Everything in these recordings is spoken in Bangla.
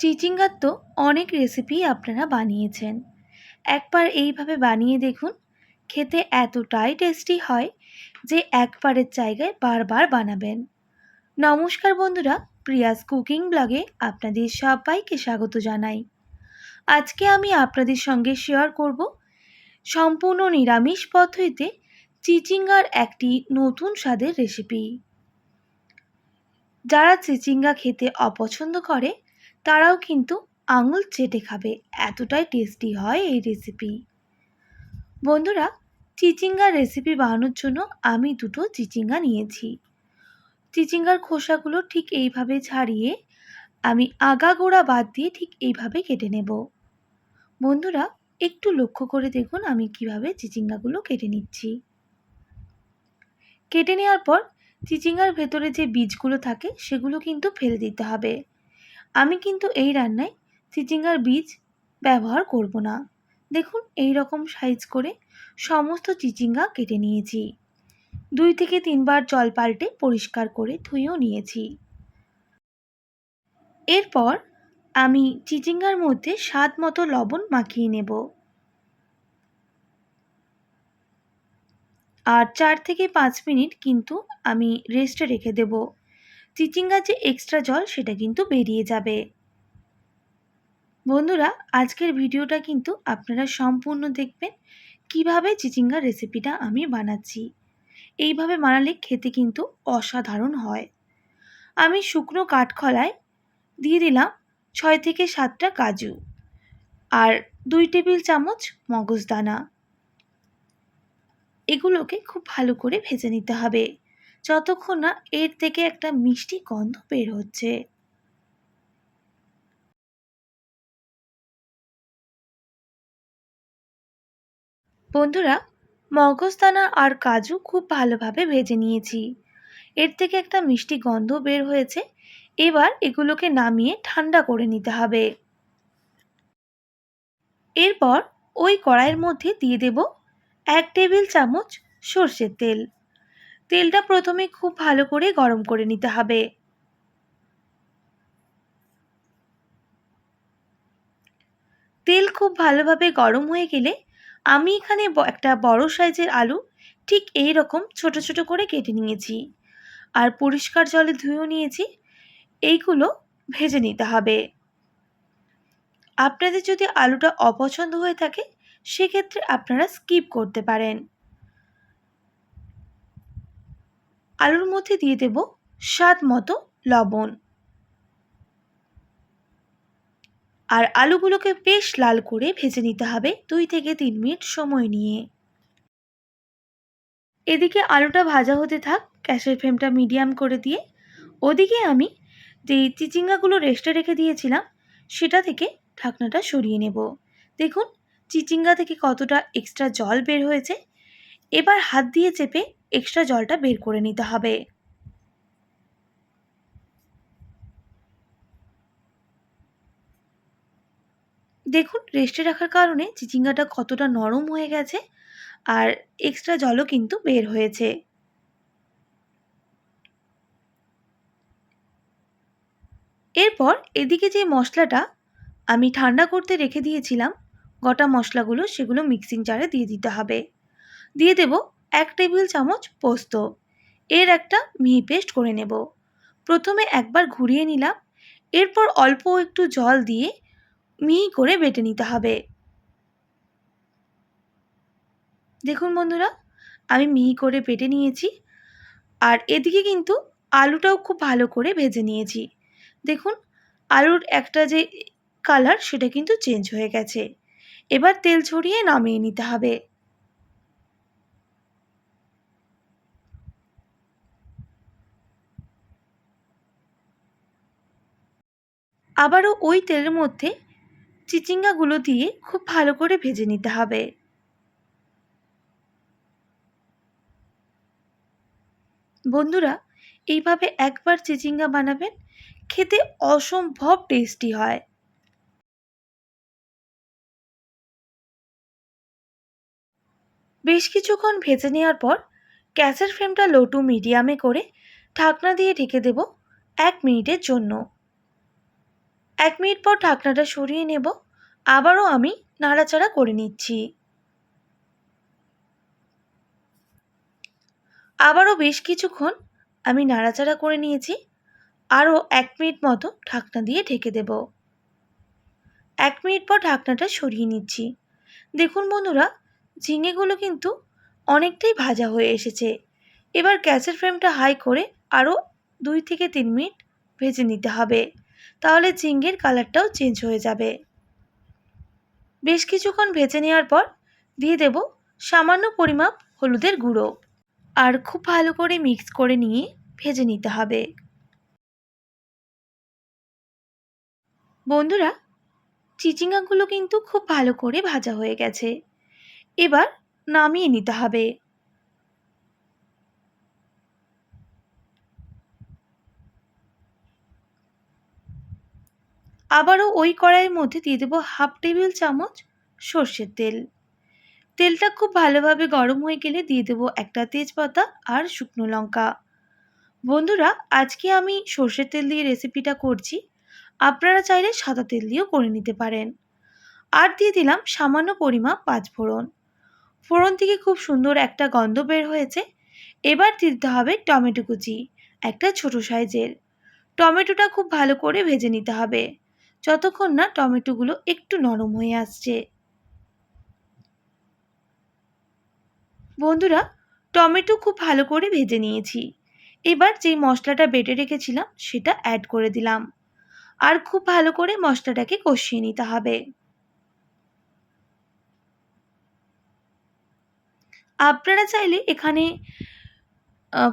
চিচিঙ্গার তো অনেক রেসিপি আপনারা বানিয়েছেন। একবার এইভাবে বানিয়ে দেখুন, খেতে এতটাই টেস্টি হয় যে একবারের জায়গায় বারবার বানাবেন। নমস্কার বন্ধুরা, প্রিয়াস কুকিং ব্লগে আপনাদের সবাইকে স্বাগত জানাই। আজকে আমি আপনাদের সঙ্গে শেয়ার করব সম্পূর্ণ নিরামিষ পদ্ধতিতে চিচিঙ্গার একটি নতুন স্বাদের রেসিপি যারা চিচিঙ্গা খেতে অপছন্দ করে তারাও কিন্তু আঙুল চেটে খাবে। এতটাই টেস্টি হয় এই রেসিপি বন্ধুরা, চিচিঙ্গার রেসিপি বানানোর জন্য আমি দুটো চিচিঙ্গা নিয়েছি। চিচিঙ্গার খোসাগুলো ঠিক এইভাবে ছাড়িয়ে আমি আগাগোড়া বাদ দিয়ে ঠিক এইভাবে কেটে নেব। বন্ধুরা, একটু লক্ষ্য করে দেখুন আমি কীভাবে চিচিঙ্গাগুলো কেটে নিচ্ছি। কেটে নেওয়ার পর, চিচিঙ্গার ভেতরে যে বীজগুলো থাকে, সেগুলো কিন্তু ফেলে দিতে হবে। আমি কিন্তু এই রান্নায় চিচিঙ্গার বীজ ব্যবহার করব না। দেখুন এই রকম সাইজ করে সমস্ত চিচিঙ্গা কেটে নিয়েছি। দুই থেকে তিনবার জল পাল্টে পরিষ্কার করে ধুয়েও নিয়েছি। এরপর আমি চিচিঙ্গার মধ্যে স্বাদ মতো লবণ মাখিয়ে নেব। আর চার থেকে পাঁচ মিনিট কিন্তু আমি রেস্টে রেখে দেব। চিচিঙ্গার যে এক্সট্রা জল, সেটা কিন্তু বেরিয়ে যাবে। বন্ধুরা, আজকের ভিডিওটা কিন্তু আপনারা সম্পূর্ণ দেখবেন, কীভাবে চিচিঙ্গার রেসিপিটা আমি বানাচ্ছি। এইভাবে বানালে খেতে কিন্তু অসাধারণ হয়। আমি শুকনো কাঠখলায় দিয়ে দিলাম ছয় থেকে সাতটা কাজু আর দুই টেবিল চামচ মগজদানা। এগুলোকে খুব ভালো করে ভেজে নিতে হবে। যতক্ষণ না এর থেকে একটা মিষ্টি গন্ধ বের হচ্ছে। বন্ধুরা মগজদানা আর কাজু খুব ভালোভাবে ভেজে নিয়েছি। এর থেকে একটা মিষ্টি গন্ধ বের হয়েছে। এবার এগুলোকে নামিয়ে ঠান্ডা করে নিতে হবে। এরপর ওই কড়াইয়ের মধ্যে দিয়ে দেব এক টেবিল চামচ সর্ষের তেল। তেলটা প্রথমে খুব ভালো করে গরম করে নিতে হবে। তেল খুব ভালোভাবে গরম হয়ে গেলে আমি এখানে একটা বড় সাইজের আলু ঠিক এই রকম ছোট ছোট করে কেটে নিয়েছি। আর পরিষ্কার জলে ধুয়েও নিয়েছি, এইগুলো ভেজে নিতে হবে। আপনাদের যদি আলুটা অপছন্দ হয়ে থাকে, সেক্ষেত্রে আপনারা স্কিপ করতে পারেন। আলুর মধ্যে দিয়ে দেব স্বাদ মতো লবণ। আর আলুগুলোকে বেশ লাল করে ভেজে নিতে হবে দুই থেকে তিন মিনিট সময় নিয়ে। এদিকে আলুটা ভাজা হতে থাক, গ্যাসের ফ্লেমটা মিডিয়াম করে দিয়ে। ওদিকে আমি যে চিচিঙ্গাগুলো রেস্টে রেখে দিয়েছিলাম, সেটা থেকে ঢাকনাটা সরিয়ে নেব। দেখুন, চিচিঙ্গা থেকে কতটা এক্সট্রা জল বের হয়েছে। এবার হাত দিয়ে চেপে এক্সট্রা জলটা বের করে নিতে হবে। দেখুন রেস্টে রাখার কারণে চিচিঙ্গাটা কতটা নরম হয়ে গেছে আর এক্সট্রা জলও কিন্তু বের হয়েছে। এরপর এদিকে যে মশলাটা আমি ঠান্ডা করতে রেখে দিয়েছিলাম, গোটা মশলাগুলো সেগুলো মিক্সিং জারে দিয়ে দিতে হবে। দিয়ে দেব এক টেবিল চামচ পোস্ত। এর একটা মিহি পেস্ট করে নেব। প্রথমে একবার ঘুরিয়ে নিলাম। এরপর অল্প একটু জল দিয়ে মিহি করে বেটে নিতে হবে। দেখুন বন্ধুরা, আমি মিহি করে বেটে নিয়েছি। আর এদিকে কিন্তু আলুটাও খুব ভালো করে ভেজে নিয়েছি। দেখুন, আলুর একটা যে কালার সেটা কিন্তু চেঞ্জ হয়ে গেছে। এবার তেল ছড়িয়ে নামিয়ে নিতে হবে। আবারও ওই তেলের মধ্যে চিচিঙ্গাগুলো দিয়ে খুব ভালো করে ভেজে নিতে হবে। বন্ধুরা, এইভাবে একবার চিচিঙ্গা বানাবেন, খেতে অসম্ভব টেস্টি হয়। বেশ কিছুক্ষণ ভেজে নেওয়ার পর গ্যাসের ফ্লেমটা লো টু মিডিয়ামে করে ঢাকনা দিয়ে ঢেকে দেব এক মিনিটের জন্য। এক মিনিট পর ঢাকনাটা সরিয়ে নেব। আবারও আমি নাড়াচাড়া করে নিচ্ছি। আবারও বেশ কিছুক্ষণ আমি নাড়াচাড়া করে নিয়েছি। আরও এক মিনিট মতো ঢাকনা দিয়ে ঢেকে দেব। এক মিনিট পর ঢাকনাটা সরিয়ে নিচ্ছি। দেখুন বন্ধুরা, ঝিঙেগুলো কিন্তু অনেকটাই ভাজা হয়ে এসেছে। এবার গ্যাসের ফ্লেমটা হাই করে আরও দুই থেকে তিন মিনিট ভেজে নিতে হবে। তাহলে ঝিঙ্গের কালারটাও চেঞ্জ হয়ে যাবে। বেশ কিছুক্ষণ ভেজে নেওয়ার পর দিয়ে দেব সামান্য পরিমাপ হলুদের গুঁড়ো। আর খুব ভালো করে মিক্স করে নিয়ে ভেজে নিতে হবে। বন্ধুরা, চিচিঙ্গাগুলো কিন্তু খুব ভালো করে ভাজা হয়ে গেছে। এবার নামিয়ে নিতে হবে। আবারও ওই কড়াইয়ের মধ্যে দিয়ে দেবো হাফ টেবিল চামচ সর্ষের তেল। তেলটা খুব ভালোভাবে গরম হয়ে গেলে দিয়ে দেবো একটা তেজপাতা আর শুকনো লঙ্কা। বন্ধুরা, আজকে আমি সর্ষের তেল দিয়ে রেসিপিটা করছি। আপনারা চাইলে সাদা তেল দিয়েও করে নিতে পারেন। আর দিয়ে দিলাম সামান্য পরিমাপ পাঁচ ফোড়ন। ফোড়ন থেকে খুব সুন্দর একটা গন্ধ বের হয়েছে। এবার দিতে হবে টমেটো কুচি, একটা ছোট সাইজের। টমেটোটা খুব ভালো করে ভেজে নিতে হবে। যতক্ষণ না টমেটোগুলো একটু নরম হয়ে আসছে। বন্ধুরা, টমেটো খুব ভালো করে ভেজে নিয়েছি। এবার যেই মশলাটা বেটে রেখেছিলাম, সেটা অ্যাড করে দিলাম। আর খুব ভালো করে মশলাটাকে কষিয়ে নিতে হবে। আপনারা চাইলে এখানে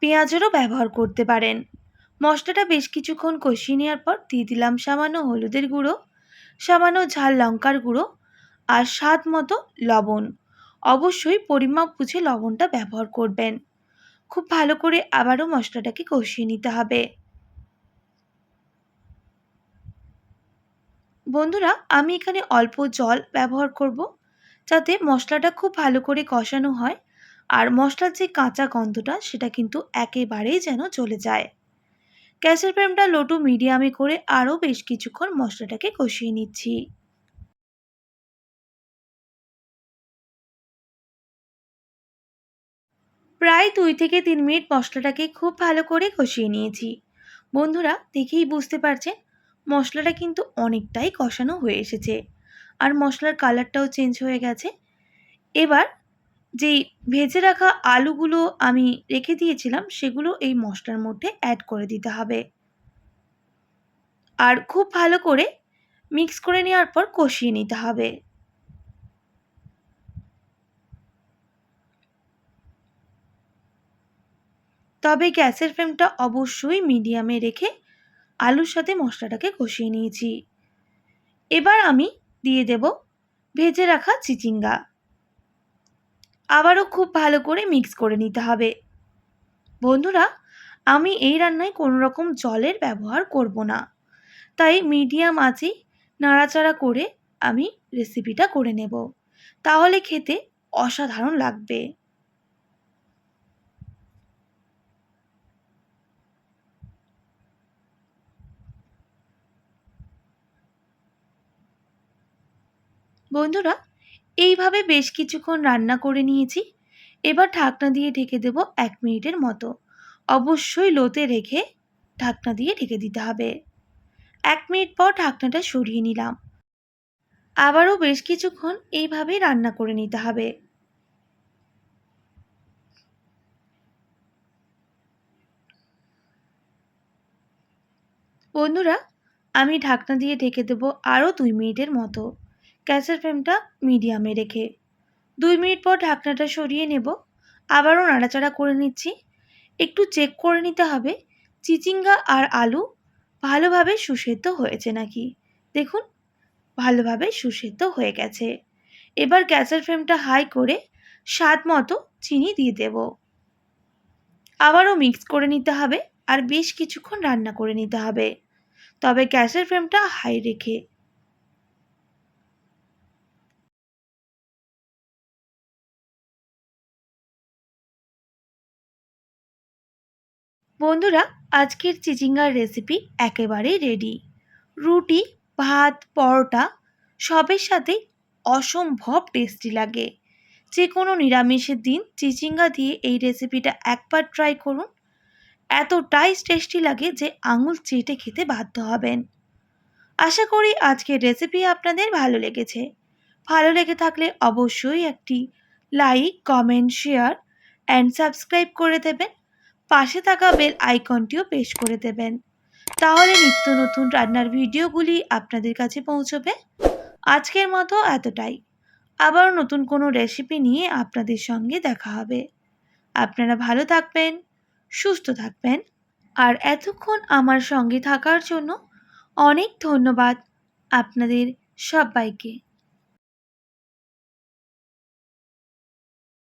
পেঁয়াজেরও ব্যবহার করতে পারেন। মশলাটা বেশ কিছুক্ষণ কষিয়ে নেওয়ার পর দিয়ে দিলাম সামান্য হলুদের গুঁড়ো, সামান্য ঝাল লঙ্কার গুঁড়ো আর স্বাদ মতো লবণ। অবশ্যই পরিমাপ বুঝে লবণটা ব্যবহার করবেন। খুব ভালো করে আবারও মশলাটাকে কষিয়ে নিতে হবে। বন্ধুরা, আমি এখানে অল্প জল ব্যবহার করব যাতে মশলাটা খুব ভালো করে কষানো হয় আর মশলার যে কাঁচা গন্ধটা সেটা কিন্তু একেবারেই যেন চলে যায়। গ্যাসের ফ্লেমটা লো টু মিডিয়ামে করে আরও বেশ কিছুক্ষণ মশলাটাকে কষিয়ে নিচ্ছি। প্রায় দুই থেকে তিন মিনিট মশলাটাকে খুব ভালো করে কষিয়ে নিয়েছি। বন্ধুরা, দেখেই বুঝতে পারছেন, মশলাটা কিন্তু অনেকটাই কষানো হয়ে এসেছে। আর মশলার কালারটাও চেঞ্জ হয়ে গেছে। এবার যেই ভেজে রাখা আলুগুলো আমি রেখে দিয়েছিলাম, সেগুলো এই মশলার মধ্যে অ্যাড করে দিতে হবে। আর খুব ভালো করে মিক্স করে নেওয়ার পর কষিয়ে নিতে হবে। তবে গ্যাসের ফ্লেমটা অবশ্যই মিডিয়ামে রেখে আলুর সাথে মশলাটাকে কষিয়ে নিয়েছি। এবার আমি দিয়ে দেব ভেজে রাখা চিচিঙ্গা। আবারও খুব ভালো করে মিক্স করে নিতে হবে। বন্ধুরা, আমি এই রান্নায় কোনো রকম জলের ব্যবহার করব না। তাই মিডিয়াম আঁচেই নাড়াচাড়া করে আমি রেসিপিটা করে নেব। তাহলে খেতে অসাধারণ লাগবে। বন্ধুরা এইভাবে বেশ কিছুক্ষণ রান্না করে নিয়েছি। এবার ঢাকনা দিয়ে ঢেকে দেব এক মিনিটের মতো। অবশ্যই লোতে রেখে ঢাকনা দিয়ে ঢেকে দিতে হবে। এক মিনিট পর ঢাকনাটা সরিয়ে নিলাম। আবারও বেশ কিছুক্ষণ এইভাবেই রান্না করে নিতে হবে। বন্ধুরা, আমি ঢাকনা দিয়ে ঢেকে দেবো আরও দুই মিনিটের মতো। গ্যাসের ফ্লেমটা মিডিয়ামে রেখে। দুই মিনিট পর ঢাকনাটা সরিয়ে নেব। আবারও নাড়াচাড়া করে নিচ্ছি। একটু চেক করে নিতে হবে, চিচিঙ্গা আর আলু ভালোভাবে সুসেদ্ধ হয়েছে নাকি? দেখুন, ভালোভাবে সুসেদ্ধ হয়ে গেছে। এবার গ্যাসের ফ্লেমটা হাই করে স্বাদ মতো চিনি দিয়ে দেব। আবারও মিক্স করে নিতে হবে আর বেশ কিছুক্ষণ রান্না করে নিতে হবে। তবে গ্যাসের ফ্লেমটা হাই রেখে বন্ধুরা, আজকের চিচিঙ্গার রেসিপি একেবারেই রেডি রুটি, ভাত, পরোটা, সবের সাথেই অসম্ভব টেস্টি লাগে। যে কোনো নিরামিষের দিন চিচিঙ্গা দিয়ে এই রেসিপিটা একবার ট্রাই করুন। এতটাই টেস্টি লাগে যে আঙুল চেটে খেতে বাধ্য হবেন। আশা করি আজকের রেসিপি আপনাদের ভালো লেগেছে। ভালো লেগে থাকলে অবশ্যই একটি like comment share and subscribe করে দেবেন। পাশে থাকা বেল আইকনটিও পেশ করে দেবেন। তাহলে নিত্য নতুন রান্নার ভিডিওগুলি আপনাদের কাছে পৌঁছবে। আজকের মতো এতটাই। আবার নতুন কোনো রেসিপি নিয়ে আপনাদের সঙ্গে দেখা হবে। আপনারা ভালো থাকবেন, সুস্থ থাকবেন। আর এতক্ষণ আমার সঙ্গে থাকার জন্য অনেক ধন্যবাদ আপনাদের সবাইকে।